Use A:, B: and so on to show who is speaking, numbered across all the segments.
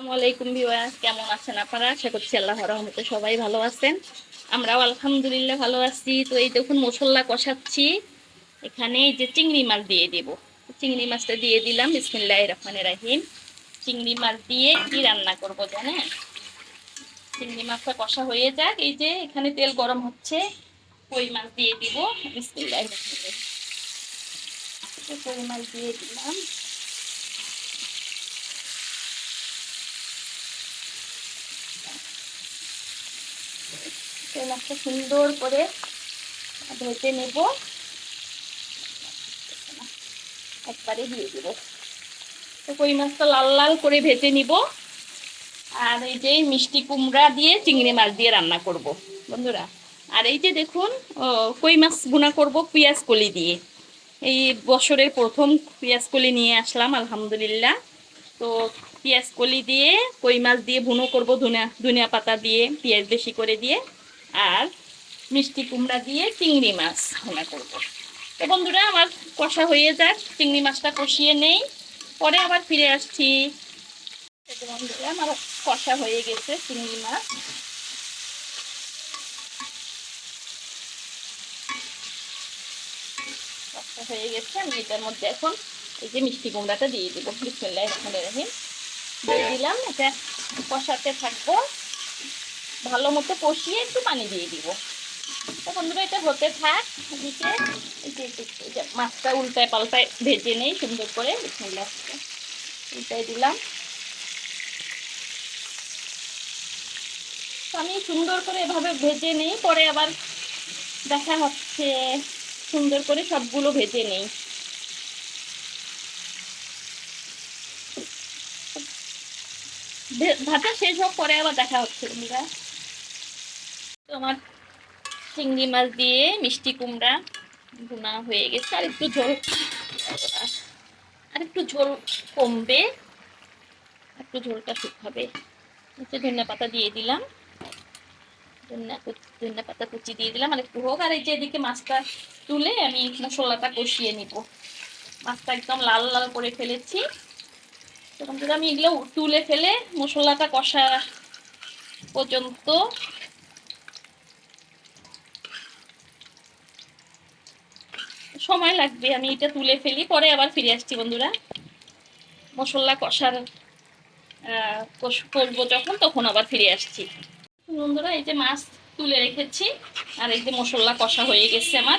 A: আসসালামাইকুম ভিউয়ার্স, কেমন আছেন আপনারা? আশা করছি আল্লাহ রহমতে সবাই ভালো আছেন। আমরাও আলহামদুলিল্লাহ ভালো আছি। তো এই দেখুন, মশলা কষাচ্ছি। এখানে এই যে চিংড়ি মাছ দিয়ে দেব। চিংড়ি মাছটা দিয়ে দিলাম বিসমিল্লাহ রহমানের রাহিম। চিংড়ি মাছ দিয়ে কি রান্না করব জানেন? চিংড়ি মাছটা কষা হয়ে যাক। এই যে এখানে তেল গরম হচ্ছে, কই মাছ দিয়ে দিব বিসমিল্লাহ রহমানের রাহিম। কই মাছ দিয়ে দিলাম। কই মাছটা সুন্দর করে ভেজে নেব। একবারে দিয়ে দেব। তো কই মাছটা লাল লাল করে ভেজে নিব। আর এই যে মিষ্টি কুমড়া দিয়ে চিংড়ি মাছ দিয়ে রান্না করব, বন্ধুরা। আর এই যে দেখুন কই মাছ গুনা করব, পেঁয়াজ কলি দিয়ে। এই বছরের প্রথম পেঁয়াজ কলি নিয়ে আসলাম, আলহামদুলিল্লাহ। তো পেঁয়াজ কলি দিয়ে, কই মাছ দিয়ে ভুনো করব, ধনিয়া ধনিয়া পাতা দিয়ে, পেঁয়াজ বেশি করে দিয়ে। আর মিষ্টি কুমড়া দিয়ে চিংড়ি মাছ ভুনা করব। তো বন্ধুরা, আমার কষা হয়ে যাক। চিংড়ি মাছটা কষিয়ে নেই। পরে আবার ফিরে আসছি। বন্ধুরা, আমার কষা হয়ে গেছে চিংড়ি মাছ। হয়ে গেছে। আমি এটার মধ্যে এখন এই যে মিষ্টি কুমড়াটা দিয়ে দেবো। বিসমিল্লাহ রহমানির রহিম। দিয়ে দিলাম। এটা কষাতে থাকব। ভালো মতো কষিয়ে একটু পানি দিয়ে দিব। তো বন্ধুরা, এটা হতে থাক। এদিকে মাছটা উল্টায় পাল্টায় ভেজে নেই সুন্দর করে। উল্টাই দিলাম। আমি সুন্দর করে এভাবে ভেজে নেই। পরে আবার দেখা হচ্ছে সুন্দর করে সবগুলো ভেজে নেই। ভে- ভাজা শেষ হোক, পরে আবার দেখা হচ্ছে বন্ধুরা। তো আমার চিংড়ি মাছ দিয়ে মিষ্টি কুমড়া ভুনা হয়ে গেছে। আর একটু ঝোল আর একটু ঝোল কমবে একটু ঝোলটা শুকাবে হচ্ছে ধনিয়া পাতা দিয়ে দিলাম। ধনিয়া পাতা কুচি দিয়ে দিলাম। আর একটু হোক, আর এই যে এদিকে মাছটা তুলে আমি মশলাটা কষিয়ে নিব। মাছটা একদম লাল লাল করে ফেলেছি। তখন যদি আমি এগুলো তুলে ফেলে মশলাটা কষা পর্যন্ত সময় লাগবে, আমি এটা তুলে ফেলি, পরে আবার ফিরে আসছি বন্ধুরা। মশলা কষার করব যখন, তখন আবার ফিরে আসছি। বন্ধুরা, এই যে মাছ তুলে রেখেছি, আর এই যে মশলা কষা হয়ে গেছে আমার।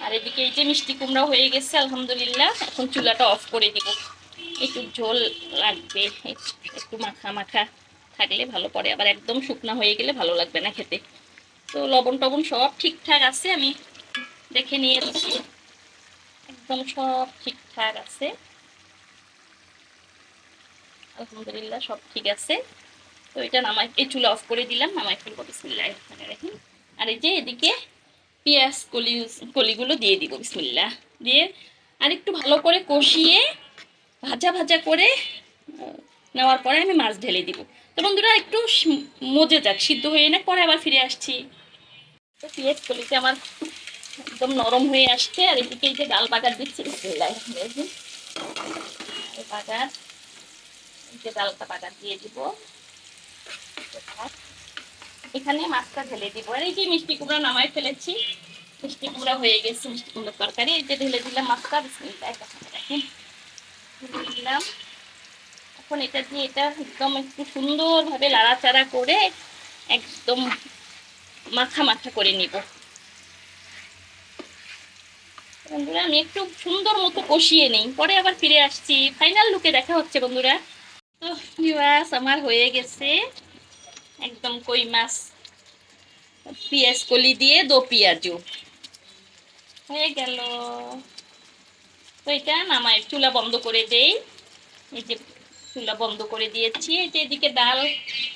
A: আর এদিকে এই যে মিষ্টি কুমড়া হয়ে গেছে, আলহামদুলিল্লাহ। এখন চুলাটা অফ করে দিব। একটু ঝোল লাগবে এক- একটু মাখা মাখা থাকলে ভালো পড়ে। আবার একদম শুকনা হয়ে গেলে ভালো লাগবে না খেতে। তো লবণ টবণ সব ঠিকঠাক আছে, আমি দেখে নিয়েছি একদম সব ঠিকঠাক আছে। আলহামদুলিল্লাহ সব ঠিক আছে। তো এটা নামাই এই চুলা অফ করে দিলাম। নামাই ফেলব বিসমিল্লাহ রহমানির রহিম। আর এই যে এদিকে পেঁয়াজ কলি কলিগুলো দিয়ে দিব বিসমিল্লাহ। দিয়ে আর একটু ভালো করে কষিয়ে ভাজা ভাজা করে নেওয়ার পরে আমি মাছ ঢেলে দিব। তো বন্ধুরা, একটু মজে যাক, সিদ্ধ হয়ে না পরে আবার ফিরে আসছি। তো পেঁয়াজ কলিতে আমার একদম নরম হয়ে আসছে, আর এদিকে যে ডাল বাগার দিচ্ছি বাগার ডালটা দিয়ে দিব। এখানে মাছটা ঢেলে দিব। আর এই যে মিষ্টি কুমড়া নামায় ফেলেছি, মিষ্টি কুমড়া হয়ে গেছে, মিষ্টি কুমড়ার তরকারি। এই যে ঢেলে দিলাম মাছটা দিলাম। এখন এটা দিয়ে এটা একদম একটু সুন্দরভাবে লাড়াচাড়া করে একদম মাখা মাখা করে নিব। বন্ধুরা, আমি একটু সুন্দর মতো কষিয়ে নেই। পরে আবার ফিরে আসছি। ফাইনাল লুকে দেখা হচ্ছে বন্ধুরা। তো ভিউয়ার্স আমার হয়ে গেছে একদম কই মাছ, পেঁয়াজ কলি দিয়ে দো পেঁয়াজু হয়ে গেল। তো এটা নামাই চুলা বন্ধ করে দেই। এই যে চুলা বন্ধ করে দিয়েছি। এই যে এদিকে ডাল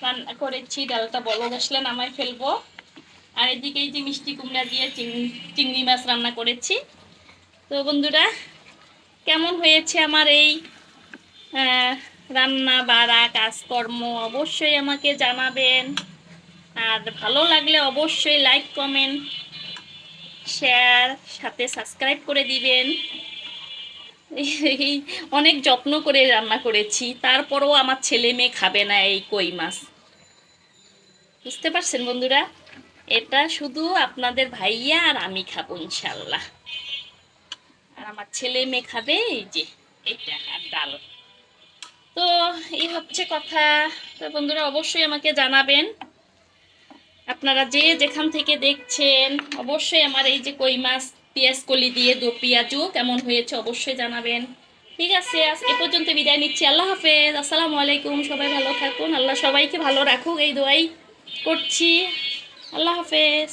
A: রান্না করেছি, ডালটা বলদ আসলে নামাই ফেলব। আর এদিকে এই যে মিষ্টি কুমড়া দিয়ে চিংড়ি মাছ রান্না করেছি। তো বন্ধুরা, কেমন হয়েছে আমার এই রান্না, বাড়া, কাজকর্ম? অবশ্যই আমাকে জানাবেন। আর ভালো লাগলে অবশ্যই লাইক কমেন্ট শেয়ার সাথে সাবস্ক্রাইব করে দিবেন। অনেক যত্ন করে রান্না করেছি। তারপরও আমার ছেলে মেয়ে খাবে না এই কই মাছ। বুঝতে পারছেন বন্ধুরা? এটা শুধু আপনাদের ভাইয়া আর আমি খাব ইনশাল্লাহ। আমার ছেলে মেয়ে খাবে? এই যে এটা আর ডাল। তো এই হচ্ছে কথা। তো বন্ধুরা অবশ্যই আমাকে জানাবেন। আপনারা যে যেখান থেকে দেখছেন, অবশ্যই আমার এই যে কই মাছ, পেঁয়াজ কলি দিয়ে দো পেঁয়াজও কেমন হয়েছে অবশ্যই জানাবেন। ঠিক আছে, আজ এ পর্যন্ত বিদায় নিচ্ছি। আল্লাহ হাফেজ। আসসালামু আলাইকুম। সবাই ভালো থাকুন। আল্লাহ সবাইকে ভালো রাখুক। এই দোয়াই করছি। আল্লাহ হাফেজ।